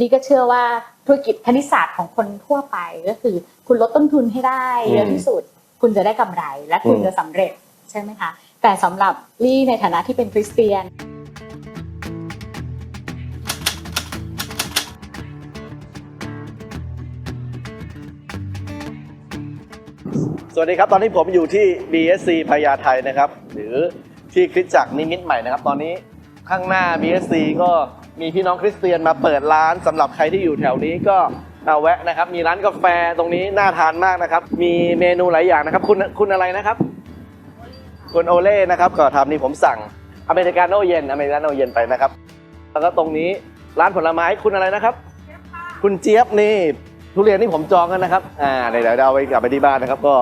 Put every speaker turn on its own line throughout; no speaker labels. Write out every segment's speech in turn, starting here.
ลีก็เชื่อว่าธุรกิจคณิตศาสตร์ของคนทั่วไปก็คือ คุณลดต้นทุนให้ได้เยอะที่สุด คุณจะได้กำไร และคุณ
อืม
จะสำเร็จใช่ไหมคะ แต่สำหรับลี่ในฐานะที่เป็นคริสเตียน
สวัสดีครับ ตอนนี้ผมอยู่ที่ BSC พญาไทนะครับ หรือที่คริสตจักรนิมิตรใหม่นะครับ ตอนนี้ ข้างหน้า BSC ก็มีพี่น้องคริสเตียนมาเปิดร้านสำหรับใครที่อยู่แถวนี้ก็มาแวะนะครับ มีร้านกาแฟตรงนี้น่าทานมากนะครับ มีเมนูหลายอย่างนะครับ คุณคุณอะไรนะครับ คุณโอเล่นะครับก็ทำนี่ผมสั่งอเมริกาโน่เย็นอเมริกาโน่เย็นไปนะครับ แล้วก็ตรงนี้ร้านผลไม้คุณอะไรนะครับ คุณเจี๊ยบนี่ทุเรียนนี่ผมจองกันนะครับ อ่าเดี๋ยวเดี๋ยวเอาไปกลับไปที่บ้านนะครับ ก็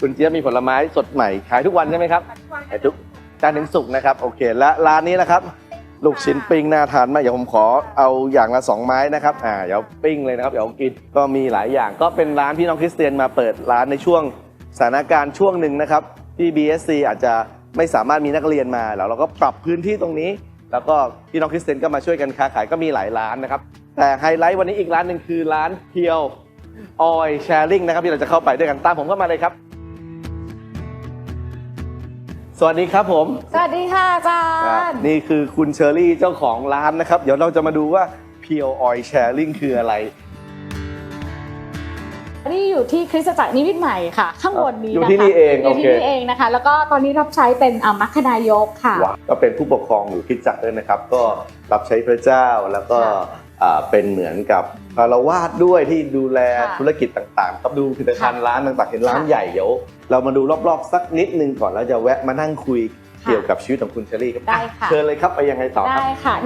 คุณเจี๊ยบมีผลไม้สดใหม่ขายทุกวันใช่ไหมครับขายทุกจันทร์ถึงศุกร์นะครับ โอเค และร้านนี้นะครับ ลูกชิ้นปิ้งน่าทานมากเดี๋ยวผมขอเอาอย่างละสองไม้นะครับอ่าเดี๋ยวปิ้งเลยนะครับเดี๋ยวกินก็มีหลายอย่างก็เป็นร้านพี่น้องคริสเตียนมาเปิดร้านในช่วงสถานการณ์ช่วงหนึ่งนะครับที่ BSC อาจจะไม่สามารถมีนักเรียนมาแล้วเราก็ปรับพื้นที่ตรงนี้ แล้วก็พี่น้องคริสเตียนก็มาช่วยกันค้าขายก็มีหลายร้านนะครับแต่ไฮไลท์วันนี้อีกร้านหนึ่งคือร้านเพียวออยแชร์ลิงนะครับที่เราจะเข้าไปด้วยกันตามผมเข้ามาเลยครับ สวัสดีครับผม
สวัสดีค่ะอาจารย์
นี่คือคุณเชอรี่เจ้าของร้านนะครับ เดี๋ยวเราจะมาดูว่าเพียวออยแชร์ลิงคืออะไร
นี่อยู่ที่คริสตจักรนิมิตรใหม่ค่ะ ข้างบนนี้
อยู่
นะคะ
ที่นี่เอง
อยู่ที่
โอเค
นี่เองนะคะ แล้วก็ตอนนี้รับใช้เป็นอ่ามัคคนายกค่ะ
ว้าวก็เป็นผู้ปกครองอยู่คริดจักรด้วยนะครับ ก็รับใช้พระเจ้าแล้วก็
ค่ะ
อ่า เป็นเหมือนกับคารวาสด้วยที่ดูแล
ค่ะ
ธุรกิจต่างๆครับดูผลิตภัณฑ์ร้านต่างๆ เห็นร้าน
ค่ะ
ใหญ่เดี๋ยวเรามาดูรอบๆ สักนิดนึงก่อนแล้วจะแวะมานั่งคุย
ค่ะ
เกี่ยวกับชีวิตของคุณเชอรี่ครับ
ได้ค่ะ
เชิญเลยครับไปยังไงต่อครับ
ได้ค่ะ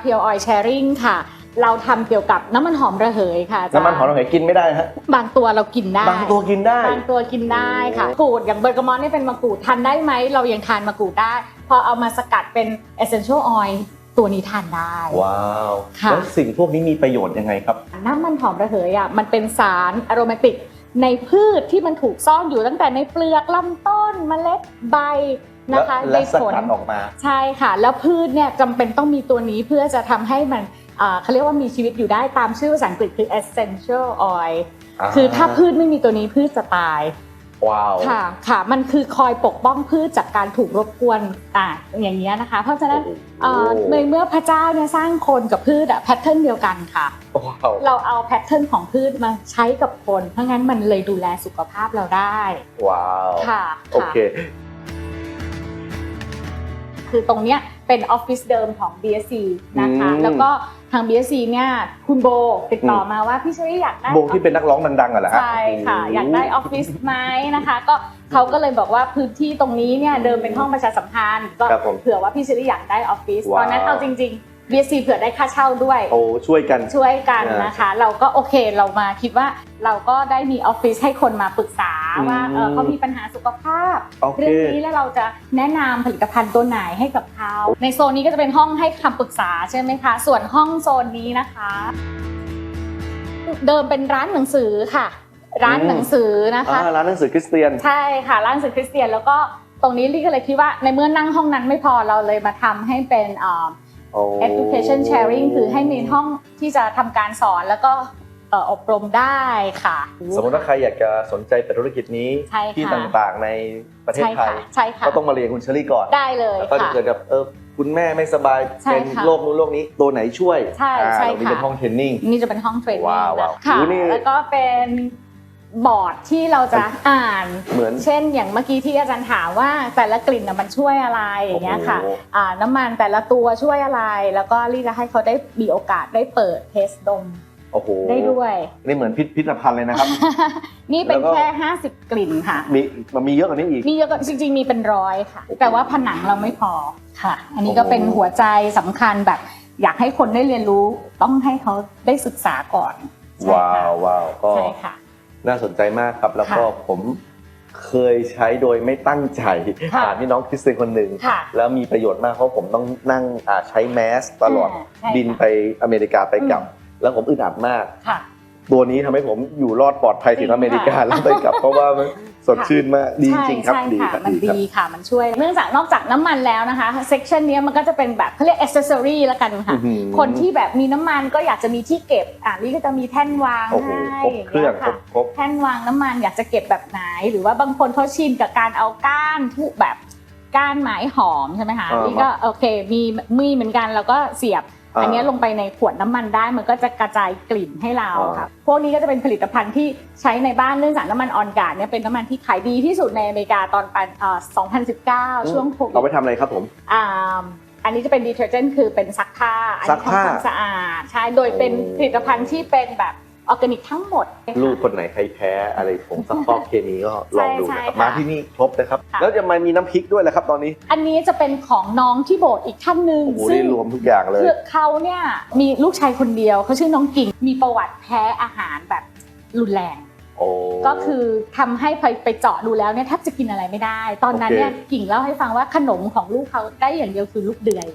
เพียวออยแชร์ริงค่ะเราทำเกี่ยวกับน้ำมันหอมระเหยค่ะาจารย์
น้ำมันหอมระเหยกินไม่ได้ฮะ
บางตัวเรากินได้
บางตัวกินได้
บางตัวกินได้ค่ะ
โอ้
กูดอย่างเบอร์กามอนนี่เป็นมะกรูดทานได้ไหมเรายังทานมะกรูดได้ พอเอามาสกัดเป็น essential oil ตัวนี้ทานได้
ว้าว
ค่ะ
แล้วสิ่งพวกนี้มีประโยชน์ยังไงครับ
น้ำมันหอมระเหยอะมันเป็นสารอโรมาติก ในพืชที่มันถูกซ่อนอยู่ตั้งแต่ในเปลือกลำต้นเมล็ดใบนะคะ
และ
ใน
ส
ผล
กัดออกมา
ใช่ค่ะ แล้วพืชเนี่ยจำเป็นต้องมีตัวนี้เพื่อจะทำให้มันอ่าเขาเรียกว่ามีชีวิตอยู่ได้ตามชื่อภาษาอังกฤษคือ essential oil คือถ้าพืชไม่มีตัวนี้พืชจะตาย
ว้าว
ค่ะค่ะมันคือคอยปกป้องพืชจากการถูกรบกวนอ่าอย่างนี้ยนะคะ เพราะฉะนั้นเอ่อในเมื่อพระเจ้าเนี่ยสร้างคนกับพืชอะแพทเทิร์นเดียวกันค่ะ
ว้าว
เราเอาแพทเทิร์นของพืชมาใช้กับคน เพราะงั้นมันเลยดูแลสุขภาพเราได้
ว้าว
ค่ะ
โอ
ค่ะ
เค
คือตรงเนี้ยเป็นออฟฟิศเดิมของ BSC นะคะ
อืม
แล้วก็ ทาง BSC เนี่ยคุณโบติดต่อมาว่าพี่เชอรี่อยากได้
โบที่เป็นนักร้องดังๆอะเหรอฮะ
ใช่ค่ะ
โโห
อยากได้ออฟฟิศไหมนะคะ ก็เขาก็เลยบอกว่าพื้นที่ตรงนี้เนี่ยเดิมเป็นห้องประชาสัมพันธ์ก็
ครับผม
เผื่อว่าพี่เชอรี่อยากได้ออฟฟิศ
ว้าว
ตอนนั้นเอาจริง ๆ BSC เผื่อได้ค่าเช่าด้วย
โอ้ช่วยกัน
ช่วยกัน
อ่าน
นะคะ เราก็โอเคเรามาคิดว่าเราก็ได้มีออฟฟิศให้คนมาปรึกษา
อืม
ว่าเออเขามีปัญหาสุขภาพ
โอเค
เรื่องนี้แล้วเราจะแนะนำผลิตภัณฑ์ตัวไหนให้กับเขาในโซนนี้ก็จะเป็นห้องให้คำปรึกษาใช่ไหมคะ ส่วนห้องโซนนี้นะคะ เดิมเป็นร้านหนังสือค่ะ ร้านหนังสือนะคะ
อ่าร้านหนังสือคริสเตียน
ใช่ค่ะร้านหนังสือคริสเตียนแล้วก็ตรงนี้ลี่ก็เลยคิดว่าในเมื่อนั่งห้องนั้นไม่พอเราเลยมาทำให้เป็นเอ่อ
โอ้
education sharing คือให้มีห้องที่จะทำการสอนแล้วก็เอ่ออบรมได้ค่ะ
สมมติว่าใครอยากจะสนใจเปิดธุรกิจนี้
ใช่ค่ะ
ที่ต่างๆในประเทศ
ใช่
ไท
ค่ะ
ย
ใช่ค่ะ
ก็ต้องมาเรียนคุณเชอรี่ก่อน
ได้เลย
แล้วก็จะ
ค่ะ
เกิดแบบเออคุณแม่ไม่สบาย
ใช่
เป็น
ค่ะ
โรคนู้นโรคนี้ตัวไหนช่วย
ใช่
อ่า
ใช่
ตรงนี้
ค่ะ
เป็นห้องเทรนนิ่ง
นี่จะเป็นห้องเทรนนิ่ง
ว้าวว้าว
นะค่ะ
อู้นี่
แล้วก็เป็น บอร์ดที่เราจะอ่าน
เหมือน
เช่นอย่างเมื่อกี้ที่อาจารย์ถามว่าแต่ละกลิ่นน่ะมันช่วยอะไรอย่างเงี้ยค่ะ
โอ้โห
อ่าน้ำมันแต่ละตัวช่วยอะไร แล้วก็ลี่จะให้เขาได้มีโอกาสได้เปิดเทสดม
โอ้โห
ได้ด้วย
นี่เหมือนพิพิธภัณฑ์เลยนะครับ
นี่เป็น
แล้วก็
แค่ 50 กลิ่นค่ะ
มีมันมีเยอะกว่านี้อีก
มีเยอะกว่าจริง ๆ มีเป็นร้อยค่ะ
โอ้โห
แต่ว่าผนังเราไม่พอค่ะ อันนี้ก็
โอ้โห
เป็นหัวใจสำคัญแบบ อยากให้คนได้เรียนรู้ต้องให้เขาได้ศึกษาก่อนใช่
ว้า
ค่ะ
วว้าวก็
ใช่ค่ะ
น่าสนใจมากครับ แล้วก็
ค่ะ
ผมเคยใช้โดยไม่ตั้งใจ
ค่ะ
อ่านพี่น้องคริสเตียนคนหนึ่ง
ค่ะ
แล้วมีประโยชน์มากเพราะผมต้องนั่งอ่าใช้แมสตลอด
อ่าใช่ค่ะ
บินไปอเมริกาไปกลับ แล้วผมอึดอัดมาก
ค่ะ
ตัวนี้ทำให้ผมอยู่รอดปลอดภัยถึงอเมริกาแล้วไปกลับเพราะว่ามัน สดชื่นมากดีจริงๆครับ
ใช่
ดี
ค่ะ
ครับ
มัน
ดีครับ
ดีค่ะมันช่วย เนื่องจากนอกจากน้ำมันแล้วนะคะเซกชันนี้ยมันก็จะเป็นแบบเขาเรียกอ c เซสซอรี่แล้วกันค่ะ
อื้อหือ
คนที่แบบมีน้ำมันก็อยากจะมีที่เก็บอ่านี่ก็จะมีแท่นวาง
โอ้โห
ให้
ครบเครื่อง
ย่า
คร
ย
บ
ค่ะ
ครบ
แท่นวางน้ำมันอยากจะเก็บแบบไหน หรือว่าบางคนเขาชินกับการเอาก้านทุกแบบก้านไม้หอมใช่ไหมคะ
อ่านี่
นี่ก็โอเคมีมีเหมือนกันแล้วก็เสียบ
อ่า
อันเนี้ยลงไปในขวดน้ำมันได้มันก็จะกระจายกลิ่นให้เรา
อ่า
ค่ะ พวกนี้ก็จะเป็นผลิตภัณฑ์ที่ใช้ในบ้านเนื่องจากน้ำมันออนการ์ดเนี่ยเป็นน้ำมันที่ขายดีที่สุดในอเมริกาตอนปันเอ่อ2019 ช่วงโควิ
เอาไป
ด
ทำอะไรครับผม
อ่าอันนี้จะเป็นดีเทอร์เจนต์คือเป็นซักผ้าอัน
ซั
นี้
กผ้า
ทำความสะอาดใช่โดยเป็น
โอ้
ผลิตภัณฑ์ที่เป็นแบบ ออร์แกนิกทั้งหมด
ลูกคนไหนใครแพ้อะไรผงซักฟอกเคมีก็ลองดู
ใช่
นะครับ
ค่ะ
มาที่นี่ครบนะครับ
ค่ะ
แล้วจะมามีน้ำพริกด้วยแหละครับตอนนี้
อันนี้จะเป็นของน้องที่โบสถ์อีกท่านหนึ่ง
โอ้โห
ซึ่
ได้
ง
รวมทุกอย่างเลย
คือเขาเนี่ยมีลูกชายคนเดียวเขาชื่อน้องกิ่งมีประวัติแพ้อาหารแบบรุนแรง
โอ้
ก็คือทำให้ไปไปเจาะดูแล้วเนี่ยแทบจะกินอะไรไม่ได้ ตอนนั้นเนี่ย
โอเค
กิ่งเล่าให้ฟังว่าขนมของลูกเขาได้อย่างเดียวคือลูกเดือย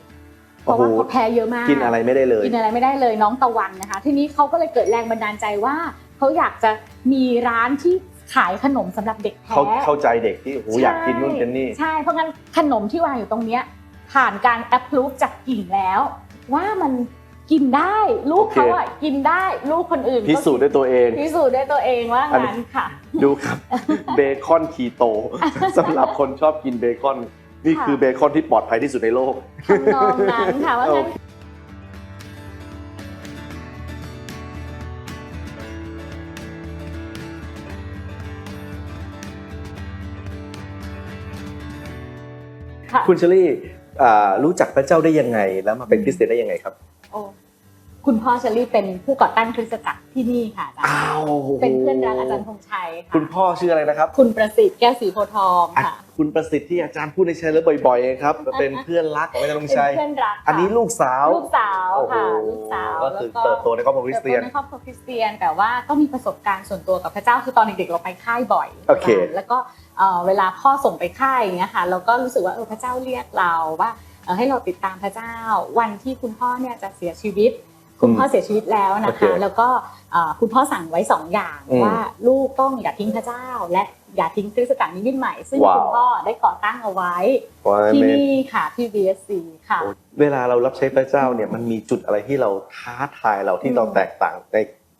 เพราะว่า
โอ้โห
เขาแพ้เยอะมาก
กินอะไรไม่ได้เลย
กินอะไรไม่ได้เลยน้องตะวันนะคะ ทีนี้เขาก็เลยเกิดแรงบันดาลใจว่าเขาอยากจะมีร้านที่ขายขนมสำหรับเด็กแพ้
เขาเข้าใจเด็กที่โอ้โหอยากกินนู่นกินนี่
ใช่ เพราะงั้นขนมที่วางอยู่ตรงเนี้ยผ่านการ approve จากกิ่งแล้ว ว่ามันกินได้ลูก
โอเค
เขาอะกินได้ลูกคนอื่นก็
พิสูจน์ด้วยตัวเอง
พิสูจน์ด้วยตัวเองว่า
อันนี้
งั้นค่ะ
ดูครับเบคอนคีโตสำหรับคนชอบกินเบคอน นี่
ค่ะ
คือเบคอนที่ปลอดภัยที่สุดในโลก
ทำนองนั้นค่ะว่างั้น
โอเค
ค่ะ
คุณเชอรี่อ่ารู้จักพระเจ้าได้ยังไง แล้วมาเป็นคริสเตียนได้ยังไงครับ
โอ้คุณพ่อเชอรี่เป็นผู้ก่อตั้งคริสตจักรที่นี่ค่ะอาจารย์
อ้าว
เป็นเพื่อนรักอาจารย์ธงชัยค่ะ
คุณพ่อชื่ออะไรนะครับ
คุณประสิทธิ์แก้วสีโพธิ์ทอง
อะ
ค่ะ
คุณประสิทธิ์ที่อาจารย์พูดในชัยแล้วบ่อยๆไงครับเป็นเพื่อนรักของอาจารย์ธง
เป็น
ชัย
เพื่อนรักค่ะ
อันนี้ลูกสาว
ลูกสาวค่ะ
โอ้โห
ลูกสาว
ก็คือ
แล้ว
เติบโตในครอบครัวคริสเตียน
ติบโตในครอบครัวคริสเตียนแต่ว่าก็มีประสบการณ์ส่วนตัวกับพระเจ้าคือตอนเด็กๆเราไปค่ายบ่อย
โอเค
แล้วก็เอ่อเวลาพ่อส่งไปค่ายอย่างเงี้ยค่ะเราก็รู้สึกว่าเออพระเจ้าเรียกเราว่าเออให้เราติดตามพระเจ้า วันที่คุณพ่อเนี่ยจะเสียชีวิต คุณพ่อเสียชีวิตแล้วนะ
โอเค
คะ แล้วก็เอ่อคุณพ่อสั่งไว้สองอย่าง
อืม
ว่าลูกต้องอย่าทิ้งพระเจ้า และอย่าทิ้งคริสตจักรนิมิตใหม่ ซึ่ง
ว้าว
คุณพ่อได้ก่อตั้งเอาไว้
ว่า
ที่
เมน
นี่ค่ะที่ BSC ค่ะ
เวลาเรารับใช้พระเจ้าเนี่ยมันมีจุดอะไรที่เราท้าทายเราที่
อืม
เราแตกต่างใน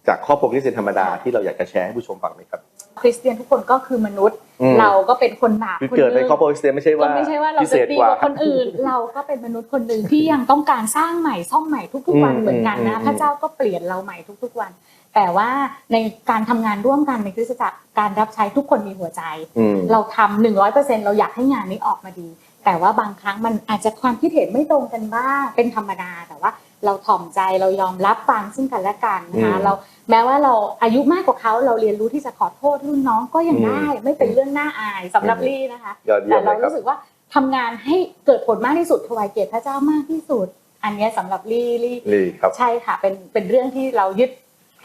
จากครอบครัวคริสเตียนธรรมดา
ค่ะ
ที่เราอยากจะแชร์ให้ผู้ชมฟังไหมครับ
คริสเตียนทุกคนก็คือมนุษย์
อืม
เราก็เป็นคนบาป
คือ
คน
เกิด
ห
ใน
นึ่ง
ครอบครัวคริสเตียนไม่ใช่
ก็
ว่า
ไม่ใช่ว่าเรา
พิเศ
จะ
ษ
ดี
ก
ก
ว่า
ว่าคนอื่น เราก็เป็นมนุษย์คนหนึ่งที่ยังต้องการสร้างใหม่ซ่อมใหม่ทุก ๆ วัน
อืม
เหมือนกัน
อื
นะ
ม
พระเจ้าก็เปลี่ยนเราใหม่ทุก ๆ วัน แต่ว่าในการทำงานร่วมกันในคริสตจักรการรับใช้ทุกคนมีหัวใจ
อืม
เราทำหนึ่งร้อยเปอร์เซ็นเราอยากให้งานนี้ออกมาดี แต่ว่าบางครั้งมันอาจจะความคิดเห็นไม่ตรงกันบ้างเป็นธรรมดา แต่ว่าเราถ่อมใจเรายอมรับฟังซึ่งกันและกันนะคะ
อืม
เรา แม้ว่าเราอายุมากกว่าเขาเราเรียนรู้ที่จะขอโทษรุ่นน้องก็ยัง
อืม
ได้ ไม่เป็นเรื่องน่าอายสำหรับ
อืม
ลี่นะคะ
ยอดเยี่ย
แต่
มเล
เรา
ยครับ
รู้สึกว่าทำงานให้เกิดผลมากที่สุดถวายเกียรติพระเจ้ามากที่สุด อันเนี้ยสำหรับลี่ลี่
นี่ครับ
ใช่ค่ะเป็นเป็นเรื่องที่เรายึด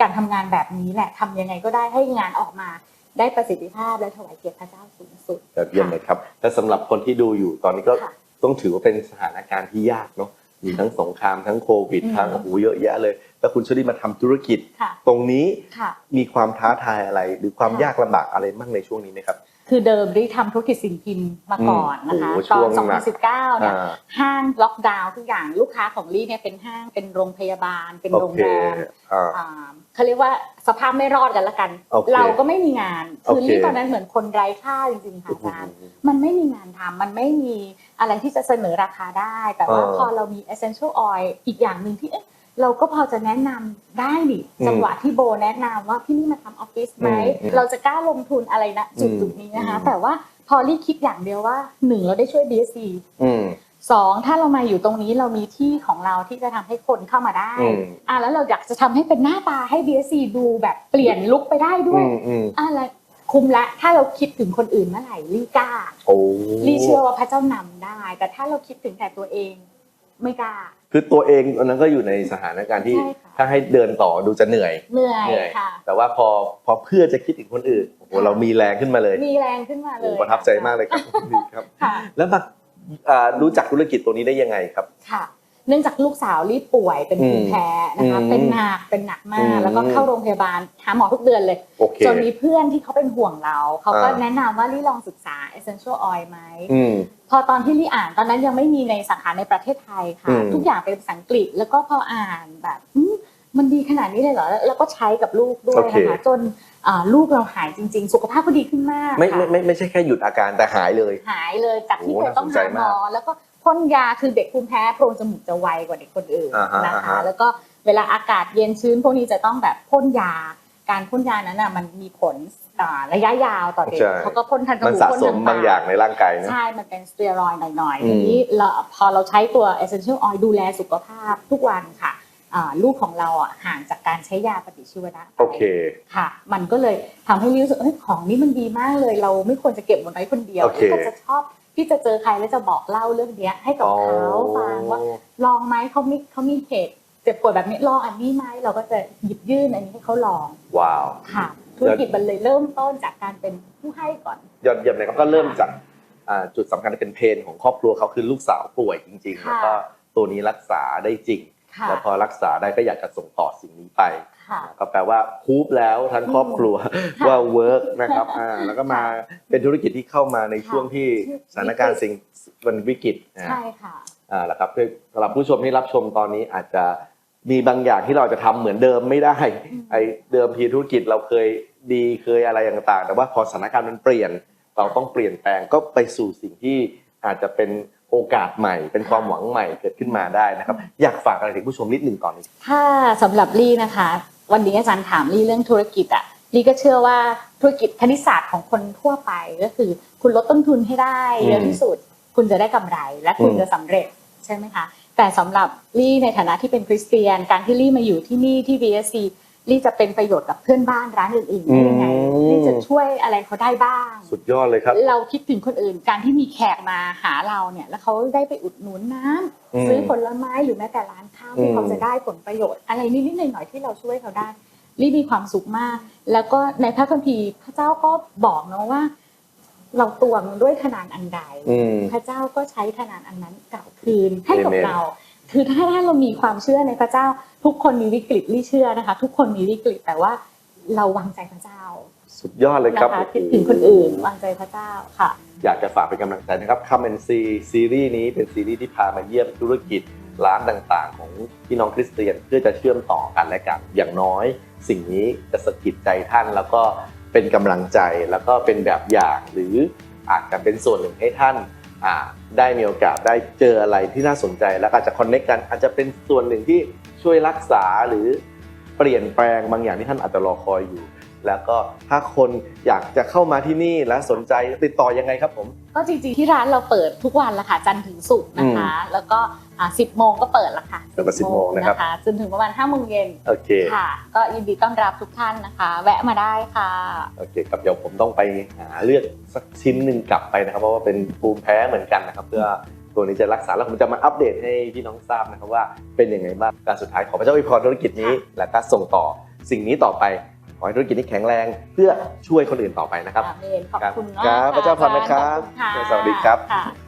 การทำงานแบบนี้แหละทำยังไงก็ได้ให้งานออกมาได้ประสิทธิภาพและถวายเกียรติพระเจ้าสูงสุด
ยอดเยี่ยมเลยครับและสำหรับคนที่ดูอยู่ตอนนี้ก็
ค่ะ
ต้องถือว่าเป็นสถานการณ์ที่ยากเนาะ มีทั้งสงครามทั้งโควิด
อืม
ทั้งโอ้โหเยอะแยะเลย แล้วคุณเชอรี่มาทำธุรกิจ
ค่ะ
ตรงนี้
ค่ะ
มีความท้าทายอะไร หรือความ
ค่ะ
ยากลำบากอะไรบ้างในช่วงนี้ไหมครับ
คือเดิมได้ทำธุรกิจสิ่งพิมพ์มาก่อนนะคะ
อืมโอ้โห
ตอน
ช่วงหนัก
2019 เนี่ย
อ่า
ห้างล็อกดาวน์ทุกอย่างลูกค้าของลี่เนี่ยเป็นห้างเป็นโรงพยาบาล เป็น
โอ
โรง
เค
แรม
อ่า
อ่าเขาเรียกว่าสภาพไม่รอดกันละกัน
โอเค
เราก็ไม่มีงานคือ
โอเค
ลี่ตอนนั้นเหมือนคนไร้ค่าจริงๆค่ะอาจารย์มันไม่มีงานทำมันไม่มีอะไรที่จะเสนอราคาได้ แต่ว่า
เออ
พอเรามี essential oil อีกอย่างหนึ่งที่เอ๊ะ เราก็พอจะแนะนำได้ดิ
อืม
จังหวะที่โบแนะนำว่าพี่นี่มาทำออฟฟิศไหม
อืมอืม
เราจะกล้าลงทุนอะไรนะจุด
อืม
จุดนี้นะคะ
อืม
แต่ว่าพอลี่คิดอย่างเดียวว่าหนึ่งเราได้ช่วย BSC
อืม
สองถ้าเรามาอยู่ตรงนี้เรามีที่ของเราที่จะทำให้คนเข้ามาได้
อืม
อะแล้วเราอยากจะทำให้เป็นหน้าตาให้ BSC ดูแบบเปลี่ยนลุคไปได้ด้วย
อืมอืม
อะแล้วคุ้มละถ้าเราคิดถึงคนอื่นเมื่อไหร่ลี่กล้า
โอ้
ลี่เชื่อว่าพระเจ้านำได้ แต่ถ้าเราคิดถึงแต่ตัวเองไม่กล้า
คือตัวเองตอนนั้นก็อยู่ในสถานการณ์ที่
ใช่ค่ะ
ถ้าให้เดินต่อดูจะเหนื่อย
เหนื่อย
เหนื่อย
ค่ะ
แต่ว่าพอพอเพื่อจะคิดถึงคนอื่นโอ้โห
ค่ะ
เรามีแรงขึ้นมาเลย
มีแรงขึ้นมาเล
โอ้
ย
ประทับใจมากเลยครับดีครับ
ค่ะ
แล้วมาอ่ารู้จักธุรกิจตัวนี้ได้ยังไงครับ
ค่ะ เนื่องจากลูกสาวรีบป่วยเป็นภูมิแพ้นะคะ
อืม
เป็นหนักเป็นหนักมา
อื
ก
ม
แล้วก็เข้าโรงพยาบาลหาหมอทุกเดือนเลย
โอเค
จนมีเพื่อนที่เขาเป็นห่วงเรา เขาก็
อ่า
แนะนำว่าลี่ลองศึกษา essential oil ไหม
อืม
พอตอนที่ลี่อ่านตอนนั้นยังไม่มีในสาขาในประเทศไทยค่ะ
อืม
ทุกอย่างเป็นภาษาอังกฤษแล้วก็พออ่านแบบอืมมันดีขนาดนี้เลยเหรอ แล้วก็ใช้กับลูกด้วยนะคะจนอ่าลูกเราหายจริง ๆ สุขภาพก็ดีขึ้นมาก
ไม่
ค่ะ
ไม่ไม่ไม่ใช่แค่หยุดอาการแต่หายเลย
หายเลยจากที่
โอ้
เคยต้อง
น่าสนใจ
หาหม
มาก
อแล้วก็ พ่นยาคือเด็กภูมิแพ้โพรงจมูกจะไวกว่าเด็กคนอื่น
อ่าฮะ
นะ
อ่า
คะ
ฮะ
แล้วก็เวลาอากาศเย็นชื้นพวกนี้จะต้องแบบพ่นยา การพ่นยานั้นน่ะมันมีผลอ่าระยะยาวต่อเด็ก
ใช่
เขาก็พ่นทันจ
มัน
มูก
สะ
พ่น
ส
ท
ม
ปก
บางอย่างในร่างกายนะ
ใช่ มันเป็นสเตียรอยด์หน่อย
อื
ๆ
ม
ทีนี้เราพอเราใช้ตัว essential oil ดูแลสุขภาพทุกวันค่ะอ่าลูกของเราอะห่างจากการใช้ยาปฏิชีวนะไป
โอเค
ค่ะ มันก็เลยทำให้รู้สึกเอ้ยของนี้มันดีมากเลย เราไม่ควรจะเก็บมันไว้คนเดียว
โอเค
พี่ก็จะชอบ พี่จะเจอใครแล้วจะบอกเล่าเรื่องเนี้ย ให้กับเขาฟังว่าลองไหมเขามีเขามีเหตุเจ็บปวดแบบนี้ลองอันนี้ไหมเราก็จะหยิบยื่นอันนี้ให้เขาลอง
ว้าว
ค่ะธุรกิจมันเลยเริ่มต้นจากการเป็นผู้ให้ก่อน
ยอดเยี่ยมเลยครับก็เริ่มจากอ่าจุดสำคัญที่เป็นเพนของครอบครัวเขาคือลูกสาวป่วยจริงๆ
ค่ะ
แล้วก็ตัวนี้รักษาได้จริง
ค่ะ
แล้วพอรักษาได้ก็อยากจะส่งต่อสิ่งนี้ไป
ค่ะ
ก็แปลว่าคูปแล้วทั้งครอบครัว
ค่ะ
ว่าเวิร์กนะครับอ่าแล้วก็มาเป็นธุรกิจที่เข้ามาในช่วงที่
ค่ะ
สถานการณ์สิ่งมันวิกฤตอ่า
ใช่ค่ะ
อ่าแล้วครับสำหรับผู้ชมที่รับชมตอนนี้อาจจะมีบางอย่างที่เราจะทำเหมือนเดิมไม่ได้
อืม
ไอ้เดิมทีธุรกิจเราเคยดีเคยอะไรต่างๆ แต่ว่าพอสถานการณ์มันเปลี่ยน เราต้องเปลี่ยนแปลงก็ไปสู่สิ่งที่อาจจะเป็นโอกาสใหม่ เป็นความหวังใหม่เกิดขึ้นมาได้นะครับ อยากฝากอะไรถึงผู้ชมนิดหนึ่งก่อน
ถ้าสำหรับลี่นะคะ วันนี้อาจารย์ถามลี่เรื่องธุรกิจอะลี่ก็เชื่อว่าธุรกิจคณิตศาสตร์ของคนทั่วไปก็คือ คุณลดต้นทุนให้ได้เยอะที่สุด คุณจะได้กำไร และคุณ
อืม
จะสำเร็จใช่ไหมคะแต่สำหรับลี่ในฐานะที่เป็นคริสเตียน การที่ลี่มาอยู่ที่นี่ที่ BSC ลี่จะเป็นประโยชน์กับเพื่อนบ้านร้านอื่นๆได้ยังไง
อืม
ลี่จะช่วยอะไรเขาได้บ้าง
สุดยอดเลยครับ
เราคิดถึงคนอื่น การที่มีแขกมาหาเราเนี่ย แล้วเขาได้ไปอุดหนุนน้ำ
อืม
ซื้อผลไม้หรือแม้แต่ร้านข้าว
อื
ที่
ม
เขาจะได้ผลประโยชน์ อะไรนิดๆหน่อยๆที่เราช่วยเขาได้รีมีความสุขมาก แล้วก็ในพระคัมภีร์พระเจ้าก็บอกเนาะว่า เราตวงด้วยขนานอันใด
อืม
พระเจ้าก็ใช้ขนานอันนั้นกลับคืนให้กับ
Amen
เรา คือถ้าถ้าเรามีความเชื่อในพระเจ้า ทุกคนมีวิกฤตลี่เชื่อนะคะ ทุกคนมีวิกฤตแต่ว่าเราวางใจพระเจ้า
สุดยอดเลยค
นะ
รับ
คะคิดถึงคนอื่นวางใจพระเจ้าค่ะ
อยากจะฝากเป็นกำลังใจนะครับคัมเอนซีซีรีส์นี้เป็นซีรีส์ที่พามาเยี่ยมธุรกิจร้านต่างๆ ของพี่น้องคริสเตียนเพื่อจะเชื่อมต่อกันและกันอย่างน้อย สิ่งนี้จะสะกิดใจท่านแล้วก็เป็นกำลังใจแล้วก็เป็นแบบอย่างหรืออาจจะเป็นส่วนหนึ่งให้ท่านอ่า ได้มีโอกาสได้เจออะไรที่น่าสนใจ แล้วอาจจะคอนเน c กกันอาจจะเป็นส่วนหนึ่งที่ช่วยรักษาหรือเปลี่ยนแปลงบางอย่างที่ท่านอาจจะรอคอยอยู่ แล้วก็ถ้าคนอยากจะเข้ามาที่นี่และสนใจติดต่อยังไงครับผม
ก็จริงๆที่ร้านเราเปิดทุกวันละค่ะจันทร์ถึงศุกร์นะคะ แล้วก็ อ่า10โมงก็เปิดละค่ะ
เปิดมา10โมงนะครับ
จนถึงประมาณ5โมงเย็น
โอเค
ค่ะ ก็ยินดีต้อนรับทุกท่านนะคะ แวะมาได้ค่ะ
โอเคครับเดี๋ยวผมต้องไปหาเลือกสักชิ้นหนึ่งกลับไปนะครับ เพราะว่าเป็นภูมิแพ้เหมือนกันนะครับ เพื่อตัวนี้จะรักษาแล้วผมจะมาอัปเดตให้พี่น้องทราบนะครับว่าเป็นยังไงบ้างการสุดท้ายขอพระเจ้าอวยพรธุรกิจนี้ และก็ส่งต่อสิ่งนี้ต่อไปขอให้ธุรกิจนี้แข็งแรงเพื่อช่วยคนอื่นต่อไปนะครับ
อาเมนขอบคุณ
ครับ
มาก
พระเจ้าพรนะครับ
ขอบคุณค่ะ
สวัสดีครับ
ค่ะ